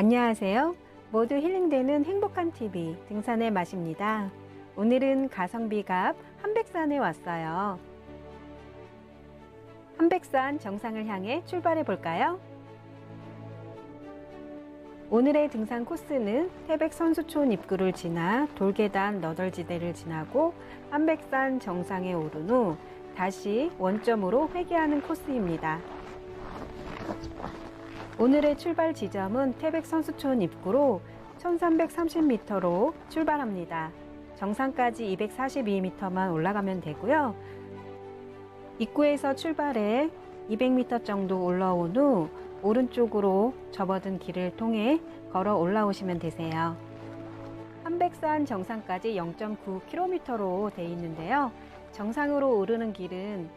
안녕하세요. 모두 힐링되는 행복한 TV 등산의 맛입니다. 오늘은 가성비갑 한백산에 왔어요. 한백산 정상을 향해 출발해 볼까요? 오늘의 등산 코스는 태백 선수촌 입구를 지나 돌계단 너덜지대를 지나고 한백산 정상에 오른 후 다시 원점으로 회귀하는 코스입니다. 오늘의 출발 지점은 태백 선수촌 입구로 1330m로 출발합니다. 정상까지 242m만 올라가면 되고요. 입구에서 출발해 200m 정도 올라온 후 오른쪽으로 접어든 길을 통해 걸어 올라오시면 되세요. 한백산 정상까지 0.9km로 되어 있는데요. 정상으로 오르는 길은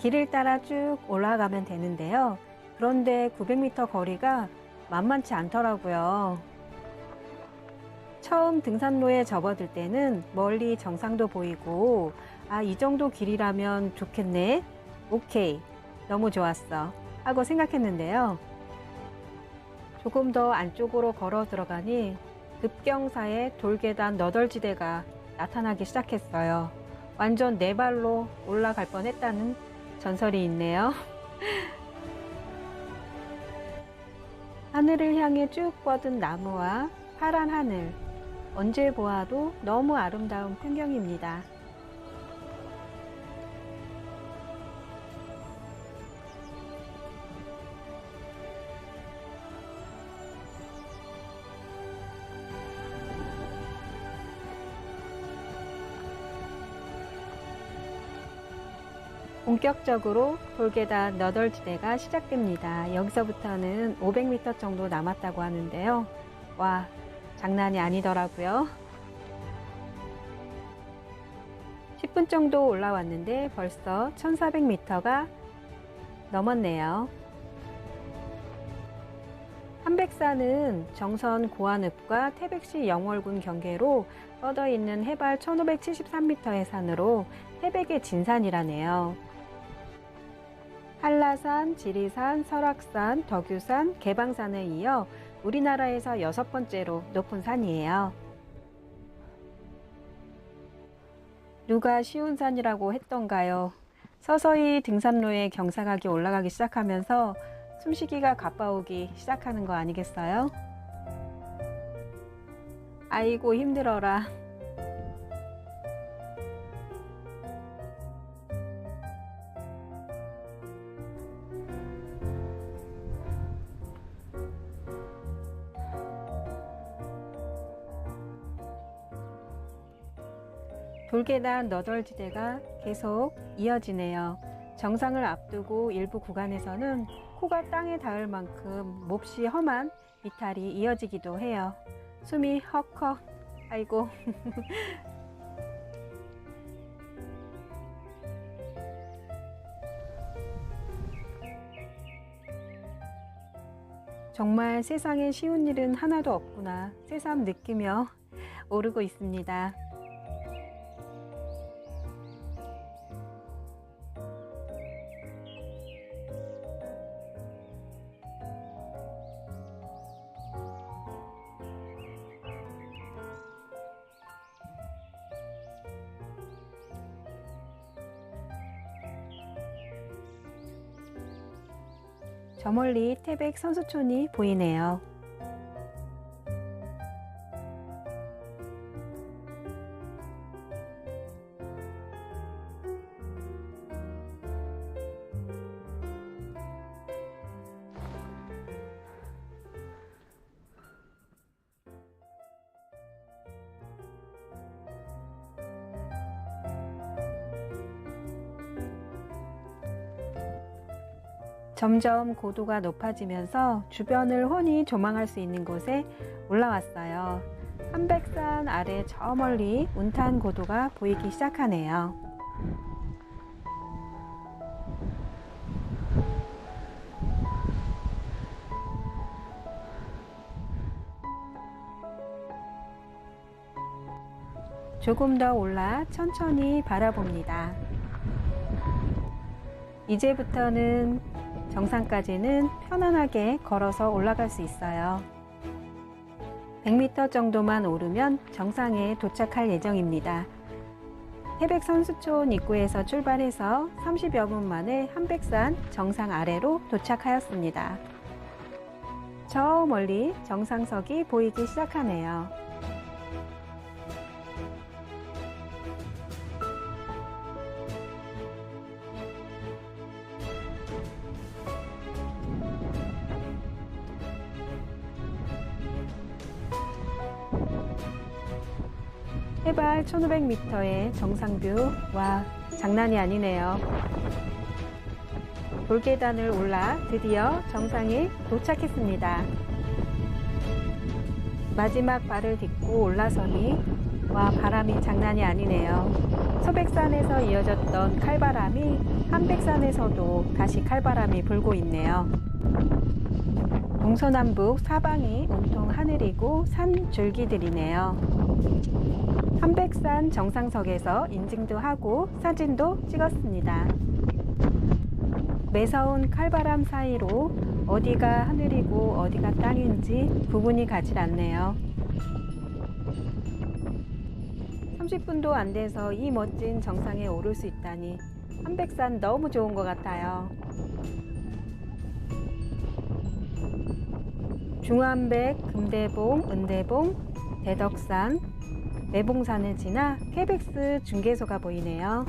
길을 따라 쭉 올라가면 되는데요. 그런데 900m 거리가 만만치 않더라고요. 처음 등산로에 접어들 때는 멀리 정상도 보이고, 아, 이 정도 길이라면 좋겠네? 오케이. 너무 좋았어. 하고 생각했는데요. 조금 더 안쪽으로 걸어 들어가니 급경사에 돌계단 너덜지대가 나타나기 시작했어요. 완전 네 발로 올라갈 뻔 했다는 전설이 있네요. 하늘을 향해 쭉 뻗은 나무와 파란 하늘. 언제 보아도 너무 아름다운 풍경입니다. 본격적으로 돌계단 너덜지대가 시작됩니다. 여기서부터는 500m 정도 남았다고 하는데요. 와, 장난이 아니더라고요. 10분 정도 올라왔는데 벌써 1400m가 넘었네요. 한백산은 정선 고안읍과 태백시 영월군 경계로 뻗어 있는 해발 1573m의 산으로 태백의 진산이라네요. 한라산, 지리산, 설악산, 덕유산, 개방산에 이어 우리나라에서 여섯 번째로 높은 산이에요. 누가 쉬운 산이라고 했던가요? 서서히 등산로에 경사각이 올라가기 시작하면서 숨쉬기가 가빠오기 시작하는 거 아니겠어요? 아이고 힘들어라. 돌계단 너덜지대가 계속 이어지네요. 정상을 앞두고 일부 구간에서는 코가 땅에 닿을 만큼 몹시 험한 이탈이 이어지기도 해요. 숨이 헉헉. 아이고. 정말 세상에 쉬운 일은 하나도 없구나. 새삼 느끼며 오르고 있습니다. 저 멀리 태백 선수촌이 보이네요. 점점 고도가 높아지면서 주변을 훤히 조망할 수 있는 곳에 올라왔어요. 한백산 아래 저 멀리 운탄 고도가 보이기 시작하네요. 조금 더 올라 천천히 바라봅니다. 이제부터는 정상까지는 편안하게 걸어서 올라갈 수 있어요. 100m 정도만 오르면 정상에 도착할 예정입니다. 태백 선수촌 입구에서 출발해서 30여 분 만에 한백산 정상 아래로 도착하였습니다. 저 멀리 정상석이 보이기 시작하네요. 해발 1500m의 정상뷰. 와, 장난이 아니네요. 돌계단을 올라 드디어 정상에 도착했습니다. 마지막 발을 딛고 올라서니 와 바람이 장난이 아니네요. 소백산에서 이어졌던 칼바람이 한백산에서도 다시 칼바람이 불고 있네요. 동서남북 사방이 온통 하늘이고 산 줄기들이네요. 한백산 정상석에서 인증도 하고 사진도 찍었습니다. 매서운 칼바람 사이로 어디가 하늘이고 어디가 땅인지 구분이 가질 않네요. 30분도 안 돼서 이 멋진 정상에 오를 수 있다니 한백산 너무 좋은 것 같아요. 중안백, 금대봉, 은대봉, 대덕산, 매봉산을 지나 케백스 중개소가 보이네요.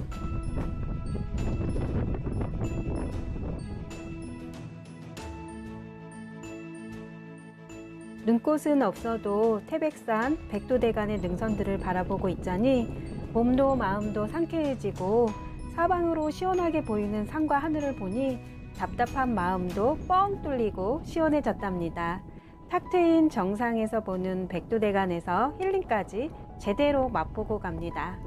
눈꽃은 없어도 태백산, 백도대간의 능선들을 바라보고 있자니 몸도 마음도 상쾌해지고 사방으로 시원하게 보이는 산과 하늘을 보니 답답한 마음도 뻥 뚫리고 시원해졌답니다. 탁 트인 정상에서 보는 백두대간에서 힐링까지 제대로 맛보고 갑니다.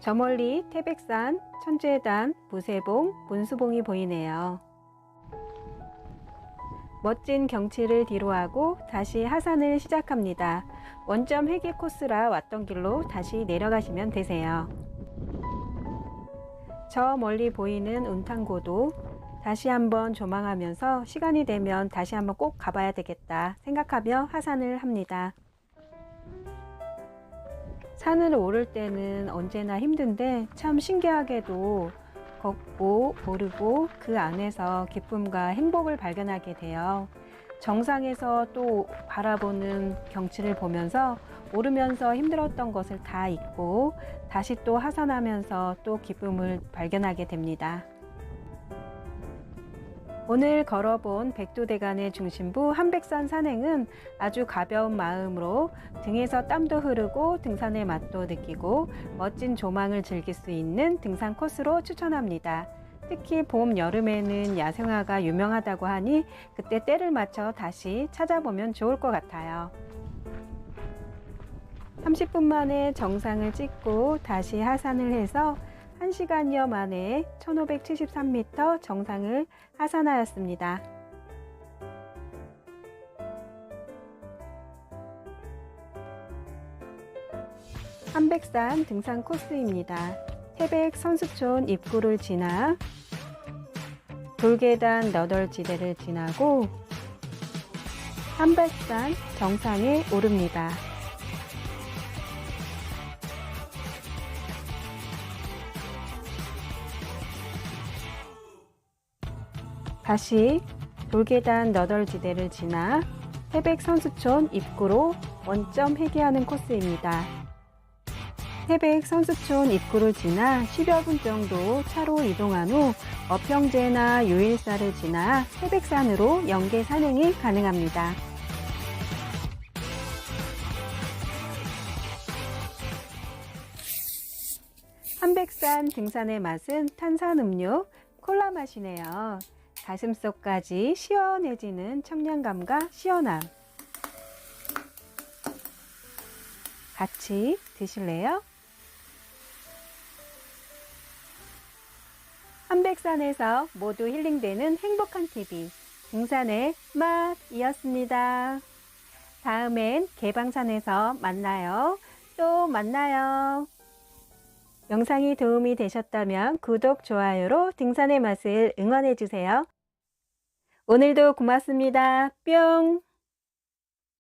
저 멀리 태백산, 천재단, 무쇠봉, 문수봉이 보이네요. 멋진 경치를 뒤로하고 다시 하산을 시작합니다. 원점 회계 코스라 왔던 길로 다시 내려가시면 되세요. 저 멀리 보이는 운탕고도 다시 한번 조망하면서 시간이 되면 다시 한번 꼭 가봐야 되겠다 생각하며 하산을 합니다. 산을 오를 때는 언제나 힘든데 참 신기하게도 걷고 오르고 그 안에서 기쁨과 행복을 발견하게 돼요. 정상에서 또 바라보는 경치를 보면서 오르면서 힘들었던 것을 다 잊고 다시 또 하산하면서 또 기쁨을 발견하게 됩니다. 오늘 걸어본 백두대간의 중심부 한백산 산행은 아주 가벼운 마음으로 등에서 땀도 흐르고 등산의 맛도 느끼고 멋진 조망을 즐길 수 있는 등산 코스로 추천합니다. 특히 봄, 여름에는 야생화가 유명하다고 하니 그때 때를 맞춰 다시 찾아보면 좋을 것 같아요. 30분 만에 정상을 찍고 다시 하산을 해서 1시간여 만에 1573m 정상을 하산하였습니다. 한백산 등산 코스입니다. 태백 선수촌 입구를 지나 돌계단 너덜지대를 지나고 한백산 정상에 오릅니다. 다시 돌계단 너덜지대를 지나 태백 선수촌 입구로 원점 회귀하는 코스입니다. 태백 선수촌 입구를 지나 10여 분 정도 차로 이동한 후 어평제나 유일사를 지나 태백산으로 연계 산행이 가능합니다. 한백산 등산의 맛은 탄산음료, 콜라 맛이네요. 가슴속까지 시원해지는 청량감과 시원함. 같이 드실래요? 한백산에서 모두 힐링되는 행복한 TV 등산의 맛이었습니다. 다음엔 개방산에서 만나요. 또 만나요. 영상이 도움이 되셨다면 구독, 좋아요로 등산의 맛을 응원해 주세요. 오늘도 고맙습니다. 뿅!